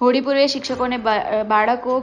હોળી પૂર્વે શિક્ષકોને બાળકો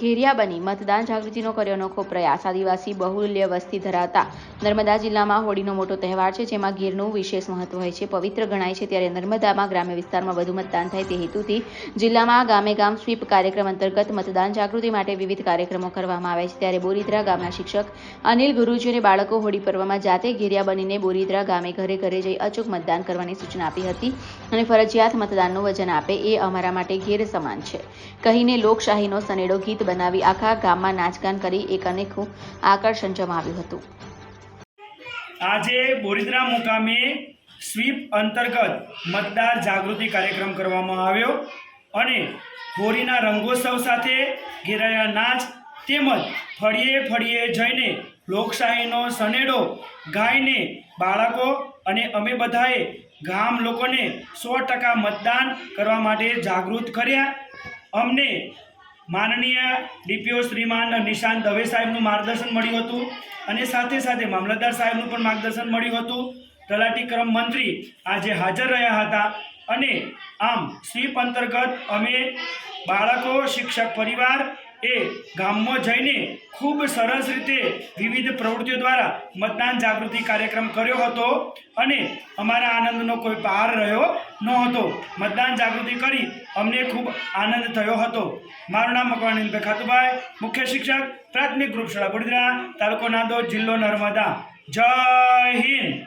ઘેરિયા બની મતદાન જાગૃતિનો કર્યો અનોખો પ્રયાસ. આદિવાસી બહુલ્ય વસ્તી ધરાવતા નર્મદા જિલ્લામાં હોળીનો મોટો તહેવાર છે, જેમાં ગીરનું વિશેષ મહત્વ હોય છે. પવિત્ર ગણાય છે ત્યારે નર્મદામાં ગ્રામ્ય વિસ્તારમાં વધુ મતદાન થાય તે હેતુથી જિલ્લામાં ગામે ગામ સ્વીપ કાર્યક્રમ અંતર્ગત મતદાન જાગૃતિ માટે વિવિધ કાર્યક્રમો કરવામાં આવે છે. ત્યારે બોરીદ્રા ગામના શિક્ષક અનિલ ગુરુજીને બાળકો હોળી પર્વમાં જાતે ઘેરિયા બનીને બોરીદ્રા ગામે ઘરે ઘરે જઈ અચૂક મતદાન કરવાની સૂચના આપી હતી. અને ફરજિયાત મતદાનનું વચન આપે એ અમારા માટે ઘેર સમાન છે. કહીને લોકશાહીનો સનેડો ગીત બનાવી આખા ગામમાં નાચગાન કરી એક અનેકું આકર્ષણ જમાવ્યું હતું. આજે બોરિદ્રા મુકામે સ્વીપ અંતર્ગત મતદાર જાગૃતિ કાર્યક્રમ કરવામાં આવ્યો અને હોળીના રંગોત્સવ સાથે ઘેરાયા નાચ તેમજ ફળીએ ફળીએ જઈને લોકશાહીનો સનેડો ગાઈને બાળકો અને અમે બધાએ ગામ લોકોને સો ટકા મતદાન કરવા માટે જાગૃત કર્યા. અમને માનનીય ડીપીઓ શ્રીમાન નિશાંત દવે સાહેબનું માર્ગદર્શન મળ્યું હતું અને સાથે સાથે મામલતદાર સાહેબનું પણ માર્ગદર્શન મળ્યું હતું. તલાટી ક્રમ મંત્રી આજે હાજર રહ્યા હતા અને આમ સ્વીપ અંતર્ગત અમે બાળકો, શિક્ષક પરિવાર એ ગામમાં જઈને ખૂબ સરસ રીતે વિવિધ પ્રવૃત્તિઓ દ્વારા મતદાન જાગૃતિ કાર્યક્રમ કર્યો હતો અને અમારા આનંદનો કોઈ પાર રહ્યો નહોતો. મતદાન જાગૃતિ કરી અમને ખૂબ આનંદ થયો હતો. મારું નામ મકવાણી ખાતુભાઈ, મુખ્ય શિક્ષક, પ્રાથમિક ગ્રુપ શાળા વડોદરા, તાલુકો નાંદોદ, જિલ્લો નર્મદા. જય હિન્દ!